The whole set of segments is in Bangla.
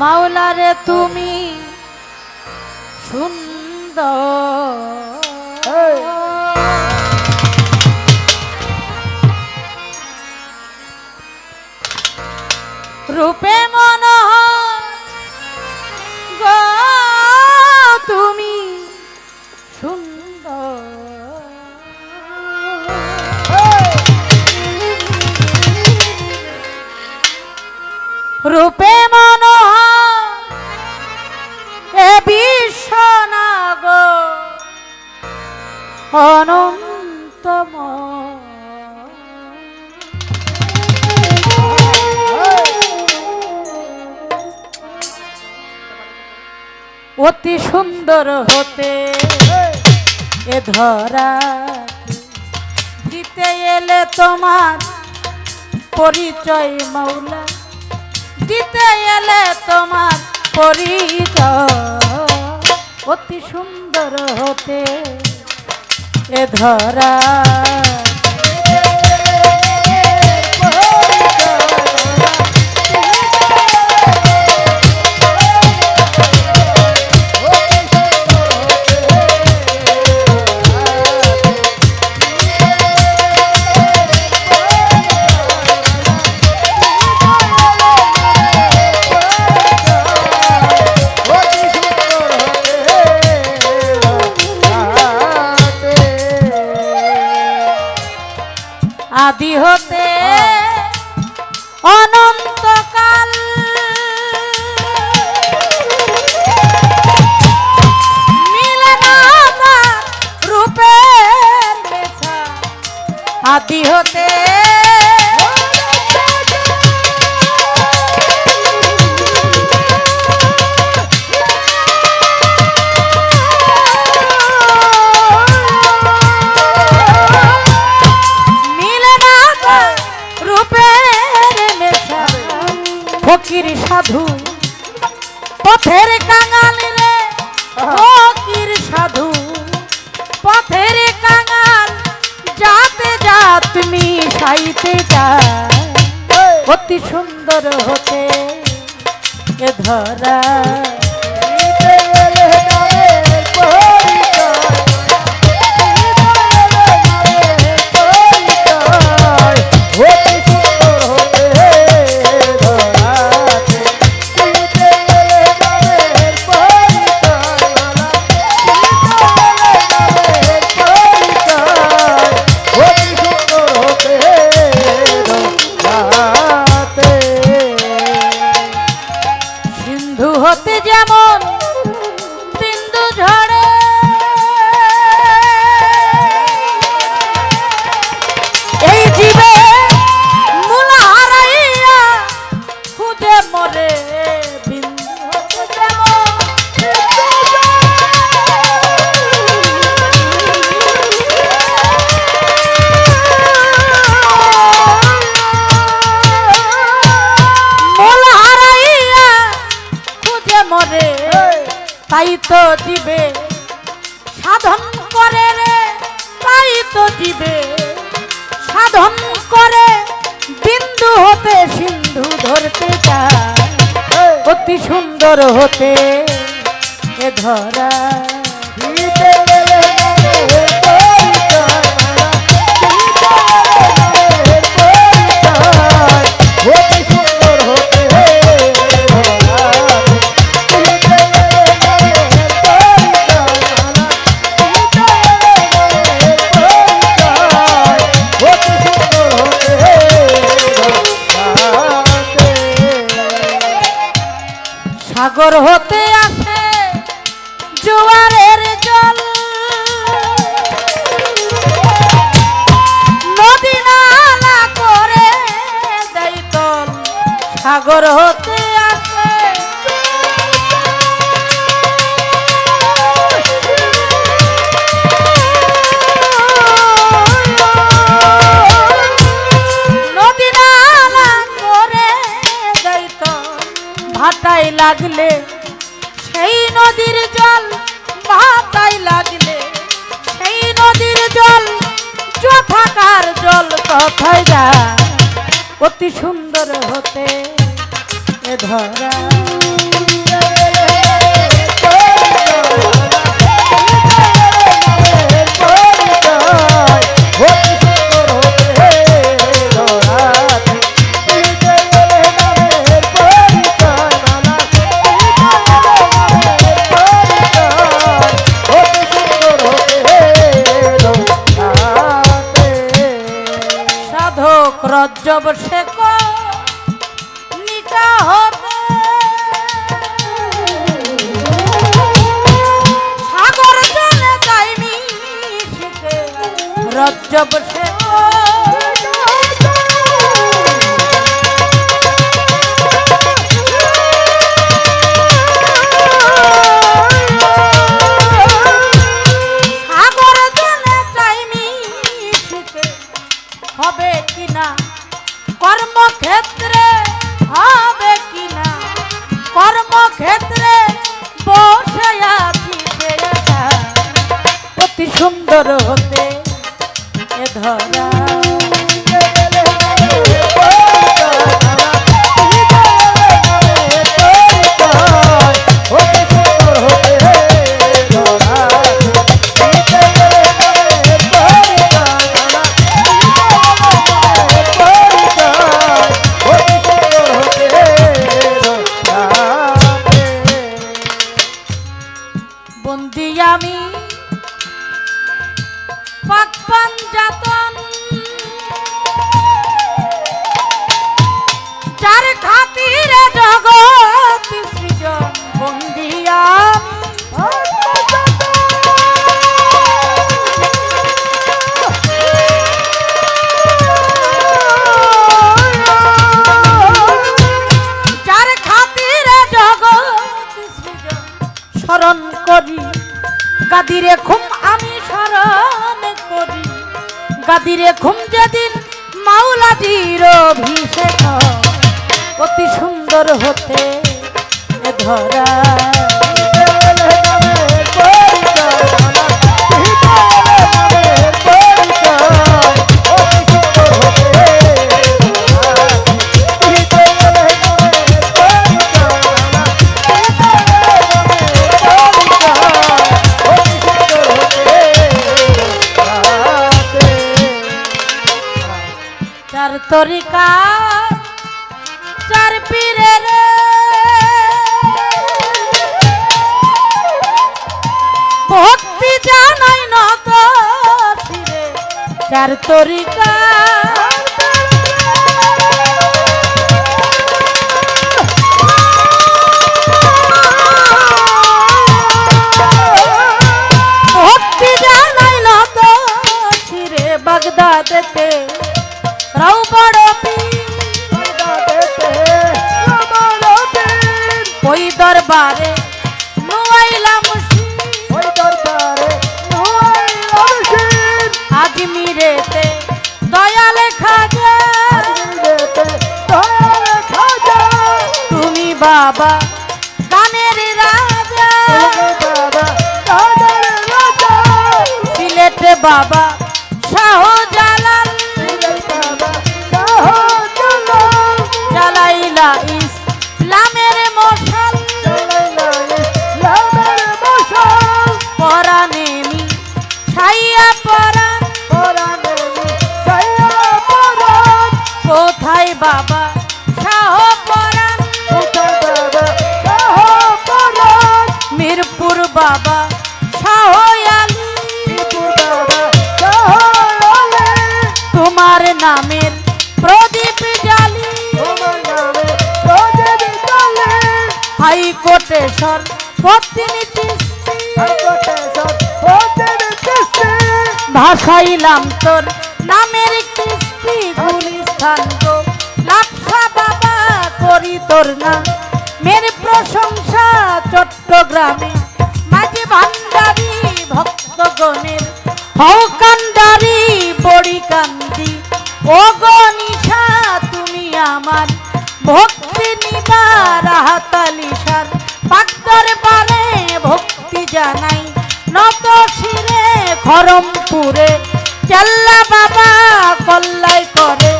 মাওলারে তুমি সুন্দর। রূপে মনোহর গো তুমি সুন্দর। রূপে অনন্তম। অতি সুন্দর হতে এ ধরা দিতে এলে তোমার পরিচয় মৌলা। দিতে এলে তোমার পরিচয়। অতি সুন্দর হতে এ ধরা আদি যাতে যা তুমি সাইতে যা অতি সুন্দর হতে এ ধরা। সাগর হতে আসে। ভাটায় লাগলে। সেই নদীর জল ভাটায় লাগলে। সেই নদীর জল যথাকার জল তথায় যায়? অতি সুন্দর হতে ধরা অভিষেক। অতি সুন্দর হতে ধরা। চার তরিকা চার পীরের ভক্তি জানাই নত শিরে চার তরিকা। ভক্তি বাগদাদেতে রাও বড় পীর ওই দরবারে নুয়াইলাম আজমিরেতে দয়াল খাজা। তুমি বাবা গানের রাজা। সিলেটে বাবা শাহ তোমার নামের প্রদীপ জালি হাইকোর্টেশ্বর প্রতিনিধি ভাসাইলাম তোর নামের কিস্তি গুলিস্থান গো। লাপসা বাবা করি তোর না মের প্রশংসা চট্টগ্রামে ভান্ডারি ভক্তগণের হকান্ডারি বড়ি কান্দি। ও গনিশা তুমি আমার ভক্তি নিবার হাতালিশার পাক্তর পারে ভক্তি জানাই, নত শিরে খরমপুরে চাল্লা বাবা কল্লাই করে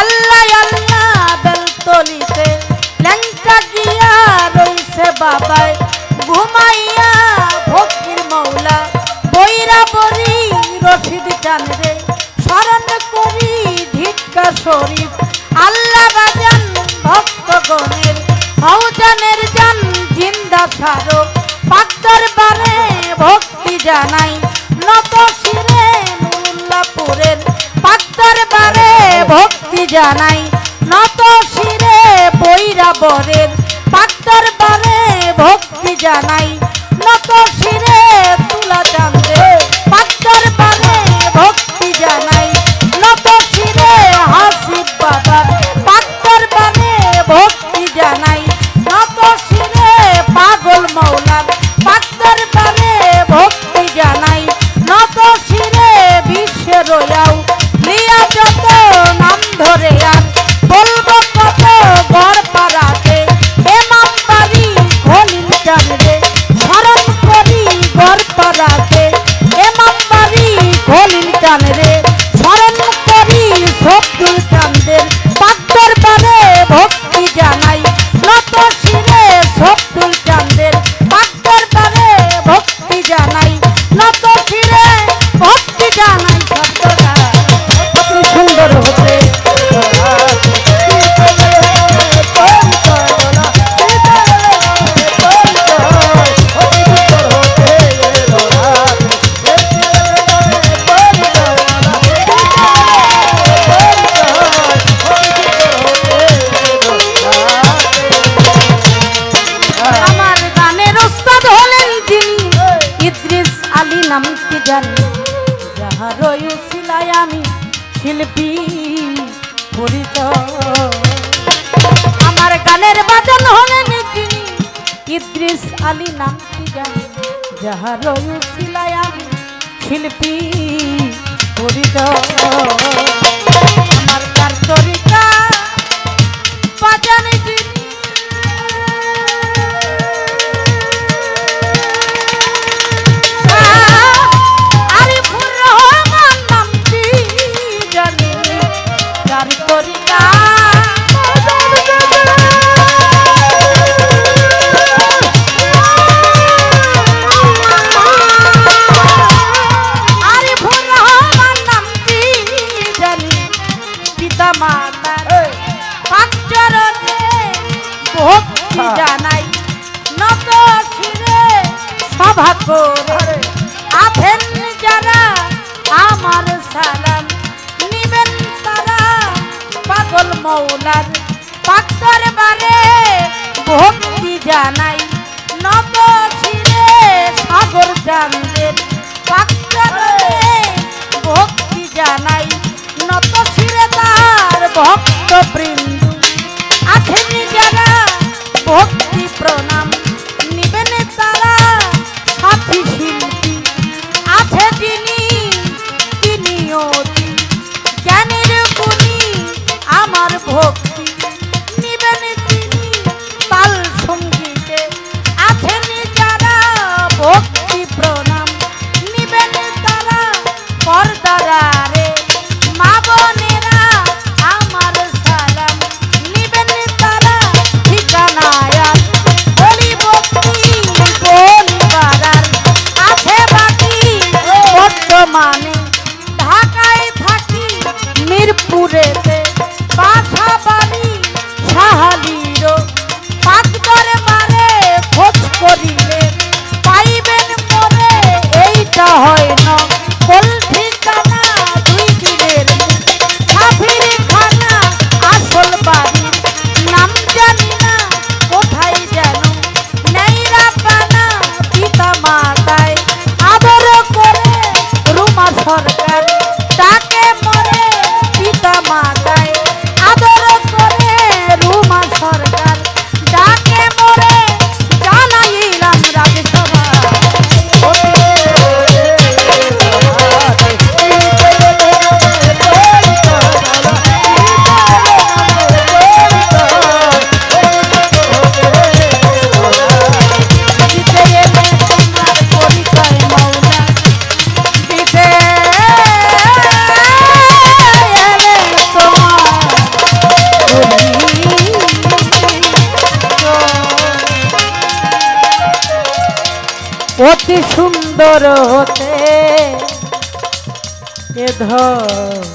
আল্লাহ আল্লাহ বেলতলিতে। ল্যাংটা গিয়া রইছে বাবায় জানাই নত শিরে নুরুল্লাপুরের পাক্তর বারে ভক্তি জানাই নত শিরে বৈরা বরের পাত্তর বারে ভক্তি জানাই নত শিরে তুলা চান্দে পাক্তর আমার গানের বাদন হলে ইদ্রিস আলী নাম কি জানি? যাহার শিল্পী করিত আমার তার চরিতা আর মৌলার পাক্তর বারে ভক্তি জানাই। নব শিরে সাগর জানদের পাক্তর ভক্তি জানাই। নত শিরে তার ভক্ত বৃন্দ আখেনি জানা ভক্তি প্রণাম। অন্তর হতে। এ ধর।